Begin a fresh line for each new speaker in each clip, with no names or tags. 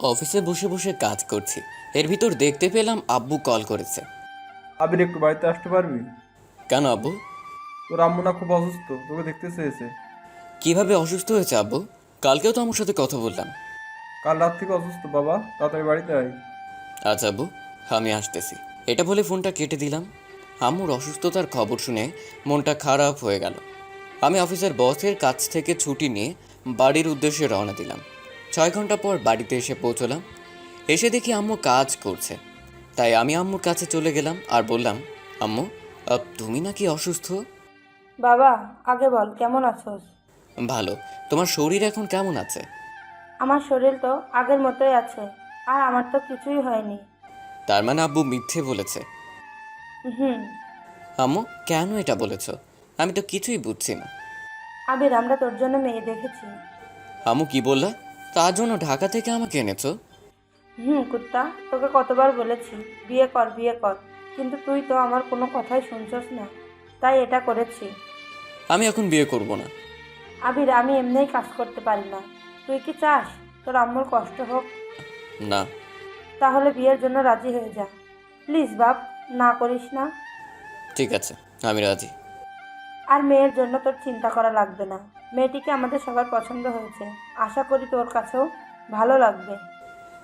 অফিসে বসে বসে কাজ করছি। এর ভিতর দেখতে পেলাম আব্বু কল করেছে।
আবির একটু বাড়িতে আসতে পারবি?
কেন আব্বু?
তোর আম্মু না খুব অসুস্থ তোকে দেখতে চেয়েছে।
কীভাবে অসুস্থ হয়েছে আব্বু? কালকেও তো আমার সাথে কথা বললাম।
কাল রাত থেকে অসুস্থ বাবা। তাড়াতাড়ি বাড়িতে আয়।
আচ্ছা আব্বু আমি আসতেছি। এটা বলে ফোনটা কেটে দিলাম। আম্মুর অসুস্থতার খবর শুনে মনটা খারাপ হয়ে গেল। আমি অফিসের বসের কাছ থেকে ছুটি নিয়ে বাড়ির উদ্দেশ্যে রওনা দিলাম। ছয় ঘণ্টা পর বাড়িতে এসে পৌঁছলাম। এসে দেখি আম্মু কাজ করছে। তাই আমি আম্মুর কাছে চলে গেলাম আর বললাম আম্মু আহ, তুমি নাকি অসুস্থ?
বাবা আগে বল কেমন আছোস?
ভালো। তোমার শরীর এখন কেমন আছে?
আমার শরীর তো আগের মতোই আছে আর আমার তো কিছুই হয়নি।
তার মানে আব্বু মিথ্যে বলেছে।
হুম।
আম্মু কেন এটা বলেছ? আমি তো কিছুই বুঝছি না।
আবির আমরা তোর জন্য মেয়ে দেখেছি।
আম্মু কি বললা? তার জন্য ঢাকা থেকে আমাকে এনেছো?
হুম কুত্তা তোকে কতবার বলেছি বিয়ে কর বিয়ে কর কিন্তু তুই তো আমার কোনো কথাই শুনছস না তাই এটা করেছি।
আমি এখন বিয়ে করব না।
আবির আমি এমনিই কাজ করতে পারি না তুই কি চাস তোর আম্মুর কষ্ট হোক?
না।
তাহলে বিয়ের জন্য রাজি হয়ে যা। প্লিজ বাপ না করিস না।
ঠিক আছে আমি রাজি।
আর মেয়ের জন্য তোর চিন্তা করা লাগবে না। মেয়েটিকে আমাদের সবার পছন্দ হয়েছে। আশা করি তোর কাছেও ভালো লাগবে।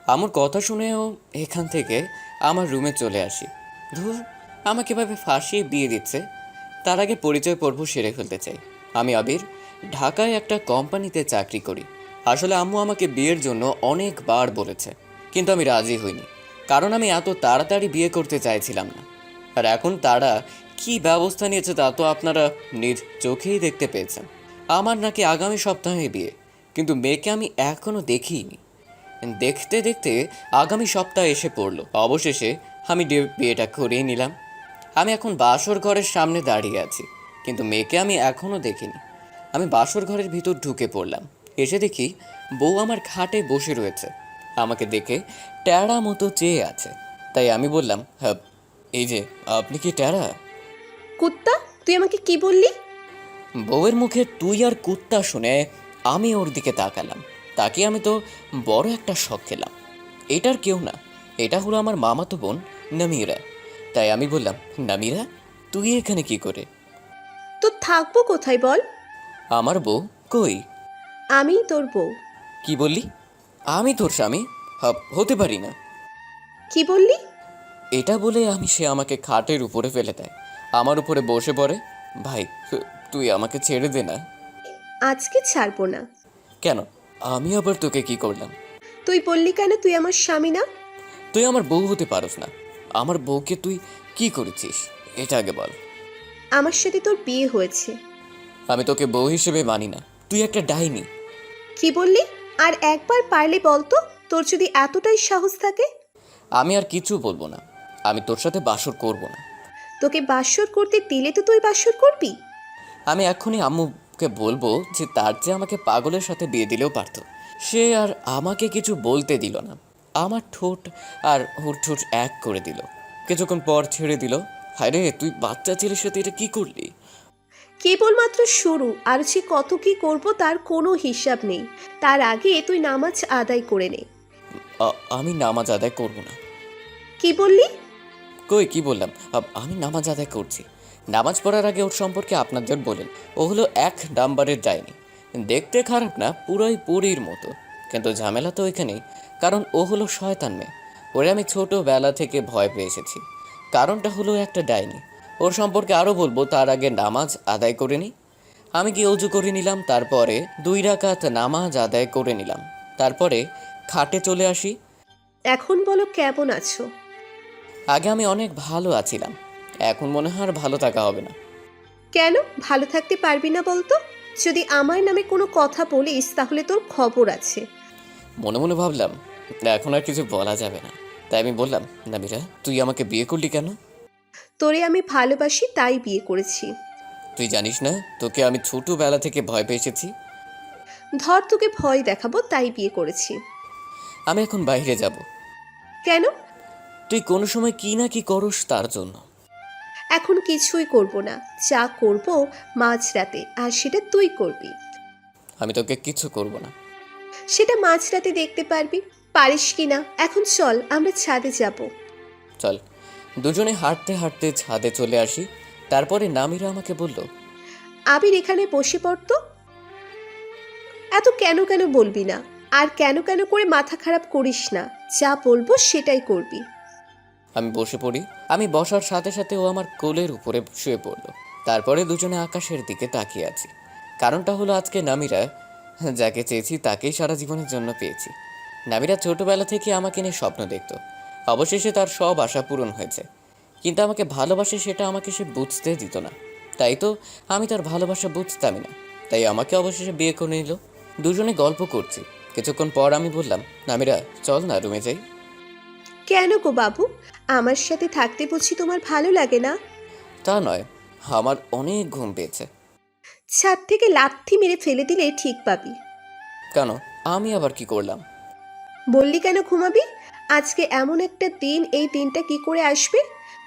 আমার কথা শুনেও এখান থেকে আমার রুমে চলে আসি। ধুর, আমাকে এভাবে ফাঁসিয়ে বিয়ে দিচ্ছে। তার আগে পরিচয় পর্ব সেরে ফেলতে চাই। আমি আবির, ঢাকায় একটা কোম্পানিতে চাকরি করি। আসলে আম্মু আমাকে বিয়ের জন্য অনেকবার বলেছে, কিন্তু আমি রাজি হইনি। কারণ আমি এত তাড়াতাড়ি বিয়ে করতে চাইছিলাম না। আর এখন তারা কি ব্যবস্থা নিয়েছে তা তো আপনারা নিজ চোখেই দেখতে পেয়েছেন। আমার নাকি আগামী সপ্তাহে বিয়ে, কিন্তু মেয়েকে আমি এখনও দেখিনি। দেখতে দেখতে আগামী সপ্তাহ এসে পড়ল। অবশেষে আমি বিয়েটা করিয়ে নিলাম। আমি এখন বাসর ঘরের সামনে দাঁড়িয়ে আছি, কিন্তু মেয়েকে আমি এখনও দেখিনি। আমি বাসর ঘরের ভিতর ঢুকে পড়লাম। এসে দেখি বউ আমার খাটে বসে রয়েছে। আমাকে দেখে ট্যাড়া মতো চেয়ে আছে। তাই আমি বললাম হ্যাঁ এই যে, আপনি কি ট্যাড়া?
কুত্তা? তুই আমাকে কি বললি?
বউয়ের মুখে তুই আর কুত্তা শুনে আমি ওর দিকে তাকালাম। তাকে আমি তো বড় একটা শখ খেলাম। এটার কেউ না। এটা হলো আমার মামাতো বোন নামিরা। তাই আমি বললাম নামিরা তুই এখানে কি করে?
তো থাকব কোথায় বল?
আমার বউ কই?
আমি তোর বউ।
কি বললি? আমি তোর স্বামী? হব- হতে পারি না।
কি বললি?
এটা বলে আমি সে আমাকে খাটের উপরে ফেলে দেয়। আমার উপরে বসে পড়ে? ভাই তুই আমাকে ছেড়ে দে না।
আজকে ছাড়বো না।
কেন? আমি আবার তোকে কি করলাম?
তুই বললি কেন তুই আমার স্বামী না?
তুই আমার বউ হতে পারস না। আমার বউকে তুই কি করেছিস? এটা আগে বল।
আমার সাথে তোর বিয়ে হয়েছে।
আমি তোকে বউ হিসেবে মানি না। তুই একটা ডাইনি।
কি বললি? আর একবার পারলে বলতো তোর যদি এতটাই সাহস থাকে?
আমি আর কিছু বলব না। আমি তোর সাথে বাসর করব না।
তোকে বাসর করতে দিলে তো তুই বাসর করবি?
আমি এখনই আম্মুকে বলব যে তার যে আমাকে পাগলের সাথে বিয়ে দিলেও পারতো সে আর আমাকে কিছু বলতে দিল না। আমার ঠোঁট আর ওর ঠোঁট এক করে দিল। কিছুক্ষণ পর ছেড়ে দিল। হায় রে তুই বাচ্চা ছেলের সাথে এটা কি করলি?
কেবলমাত্র শুরু আর সে কত কি করব তার কোনো হিসাব নেই। তার আগে তুই নামাজ আদায় করে নে।
আ- আমি নামাজ আদায় করব না।
কি বললি?
কই, কি বললাম? আমি নামাজ আদায় করছি। নামাজ পড়ার আগে ওর সম্পর্কে আপনাদের বলেন। ও হলো এক নাম্বারের ডাইনি। দেখতে খারাপ না, পুরোই পুরীর মতো। কিন্তু ঝামেলা তো এখানেই কারণ ও হলো শয়তান মেয়ে। ওরে আমি ছোটোবেলা থেকে ভয় পেয়ে এসেছি। কারণটা হলো একটা ডাইনি। ওর সম্পর্কে আরও বলব, তার আগে নামাজ আদায় করে নিই আমি কি অজু করে নিলাম, তারপরে দুই রাকাত নামাজ আদায় করে নিলাম। তারপরে খাটে চলে আসি।
এখন বলো কেমন আছো?
আগে আমি অনেক ভালো আছিলাম। এখন মনে হয় আর ভালো থাকা হবে না।
কেন? ভালো থাকতে পারবি না বলতো? যদি আমার নামে কোনো কথা বলিস তাহলে তোর খবর আছে।
মনে মনে ভাবলাম এখন আর কিছু বলা যাবে না। তাই আমি বললাম নামিরা তুই আমাকে বিয়ে করলি কেন?
তোরে আমি ভালোবাসি তাই বিয়ে করেছি।
তুই জানিস না তোকে আমি ছোটোবেলা থেকে ভয় পেয়ে এসেছি
ধর তোকে ভয় দেখাবো তাই বিয়ে করেছি।
আমি এখন বাইরে যাব।
কেন?
তুই কোনো সময় কি না কি করস তার জন্য।
এখন কিছুই করব না। যা করব মাঝরাতে আর সেটা তুই করবি।
আমি তোকে কিছু করব না।
সেটা মাঝরাতে দেখতে পারবি। পারিস কি না? এখন চল আমরা ছাদে যাব।
চল দুজনে হাঁটতে হাঁটতে ছাদে চলে আসি। তারপরে নামিরা আমাকে বলল
আবির এখানে বসে পড়তো? এত কেন কেন বলবি না? আর কেন কেন করে মাথা খারাপ করিস না? যা বলব সেটাই করবি।
আমি বসে পড়ি। আমি বসার সাথে সাথে ও আমার কোলের উপরে শুয়ে পড়ল। তারপরে দুজনে আকাশের দিকে তাকিয়ে আছি। কারণটা হলো আজকে নামিরা, যাকে চেয়েছি তাকেই সারা জীবনের জন্য পেয়েছি। নামিরা ছোটবেলা থেকে আমাকে নিয়ে স্বপ্ন দেখত। অবশেষে তার সব আশা পূরণ হয়েছে। কিন্তু আমাকে ভালোবাসে সেটা আমাকে সে বুঝতে দিত না। তাই তো আমি তার ভালোবাসা বুঝতামই না। তাই আমাকে অবশেষে বিয়ে করে নিল। দুজনে গল্প করছি। কিছুক্ষণ পর আমি বললাম, নামিরা, চল না, রুমে যাই।
কেন গো বাবু? আমার সাথে থাকতে বুঝি তোমার ভালো লাগে না?
তা নয় আমার অনেক ঘুম পেয়েছে।
ছাদ থেকে লাথি মেরে ফেলে দিলে ঠিক পাবি।
কেন? আমি আবার কি করলাম?
বললি কেন ঘুমাবি? আজকে এমন একটা দিন এই দিনটা কি করে আসবে?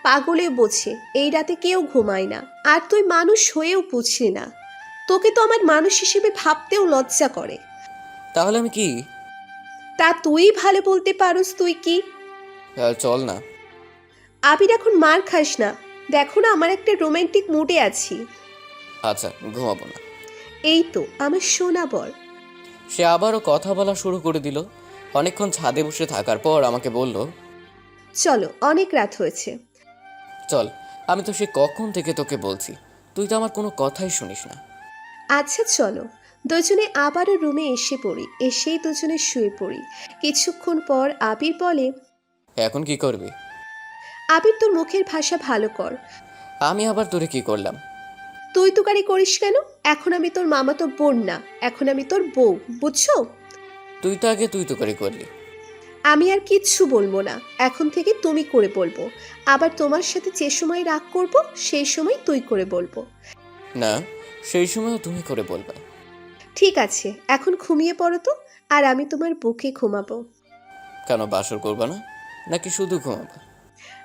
পাগলে বোঝে এই রাতে কেউ ঘুমায় না। আর তুই মানুষ হয়েও বুঝলি না। তোকে তো আমার মানুষ হিসেবে ভাবতেও লজ্জা করে।
তাহলে আমি কি?
তা তুই ভালো বলতে পারোস তুই কি?
চল না।
আবির এখন মার খাস না। দেখো না আমার একটা রোমান্টিক মুডে আছি।
আচ্ছা ঘুমাবো না।
এই তো আমার সোনা বর।
সে আবারও কথা বলা শুরু করে দিল। অনেকক্ষণ ছাদে বসে থাকার পর আমাকে বলল
চলো অনেক রাত হয়েছে।
চল আমি তো সে কখন থেকে তোকে বলছি। তুই তো আমার কোনো কথাই শুনিস না।
আচ্ছা চলো। দুজনে আবারও রুমে এসে পড়ি। এসেই দুজনে শুয়ে পড়ি। কিছুক্ষণ পর আবির বলে
এখন কি করবি?
আবির তোর মুখের ভাষা ভালো কর।
আমি আবার তোরে কি করলাম?
তুই তুকারি করিস কেন? এখন আমি তোর মামা তো বোন না। এখন আমি তোর বউ বুঝছ?
তুই তো আগে তুই তো করে করলি।
আমি আর কিচ্ছু বলব না। এখন থেকে তুমি করে বলব। আবার তোমার সাথে যে সময় রাগ করব সেই সময় তুই করে বলব।
না সেই সময়ও তুমি করে বলবে।
ঠিক আছে এখন ঘুমিয়ে পড়ো তো আর আমি তোমার বুকে ঘুমাবো।
কেন বাসর করবা না? নাকি শুধু ঘুমাবা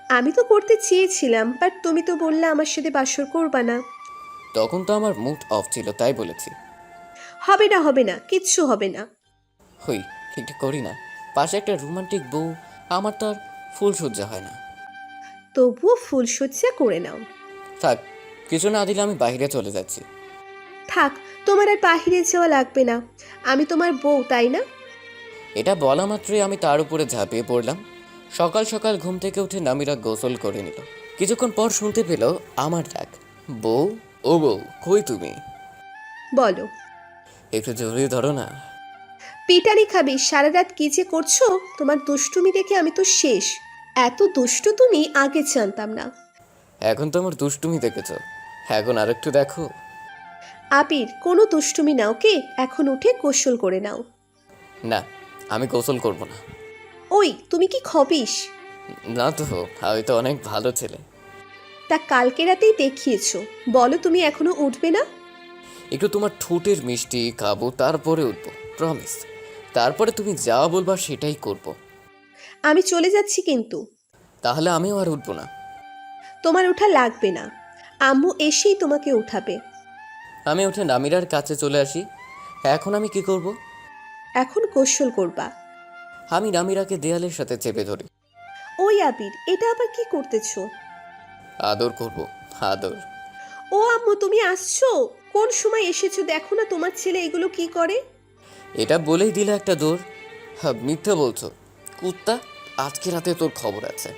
আমি তো করতে চেয়েছিলাম বাট তুমি তো বললে আমার সাথে বাসর করবা না।
তখন তো আমার মুড অফ ছিল তাই বলেছি।
হবে না হবে না কিচ্ছু হবে না।
হই ঠিকঠাক করি না। পাশে একটা রোমান্টিক বউ আমার তো আর ফুল সজ্জা হয় না।
তবুও ফুলসজ্জা করে নাও।
থাক কিছু না দিলে আমি বাইরে চলে যাচ্ছি।
থাক তোমার আর বাহিরে যাওয়া লাগবে না। আমি তোমার বউ তাই না?
এটা বলা মাত্রই আমি তার উপরে ঝাঁপিয়ে পড়লাম। সকাল সকাল ঘুম থেকে উঠে নামিরা গোসল করে নিল। কিছুক্ষণ পর শুনতে পেল আমার ডাক। বউ ও বউ কই তুমি?
বলো।
একটু জরুরি ধরো না।
পিটানি খাবি সারা রাত কি যে করছ? তোমার দুষ্টুমি দেখে আমি তো শেষ। এত দুষ্টু তুমি আগে জানতাম না।
এখন তো আমার দুষ্টুমি দেখেছ। এখন আরেকটু দেখো।
আবির কোনো দুষ্টুমি নাও কে? এখন উঠে গোসল করে নাও।
না আমি গোসল করব না।
ওই তুমি কি খবিস
না তো আমি তো অনেক ভালো ছেলে।
তা কালকে রাতেই দেখিয়েছো। বলো তুমি এখনও উঠবে না?
একটু তোমার ঠোঁটের মিষ্টি খাব তারপরে উঠবো প্রমিস তারপরে তুমি যা বলবা সেটাই করব।
আমি চলে যাচ্ছি কিন্তু।
তাহলে আমিও আর উঠবো না।
তোমার ওঠা লাগবে না। আম্মু এসেই তোমাকে উঠাবে।
আমি উঠে নামিরার কাছে চলে আসি। এখন আমি কি করব।
এখন গোসল করবা।
আমি নামিরাকে দেয়ালের সাথে চেপে ধরি।
ওই আবির এটা আবার কি করতেছো?
আদর করব আদর।
ও আম্মু তুমি আসছো? কোন সময় এসেছ? দেখো না তোমার ছেলে এগুলো কি করে?
এটা বলেই দিলে একটা দৌড়। হ্যাঁ মিথ্যা বলছো। কুত্তা আজকে রাতে তোর খবর আছে।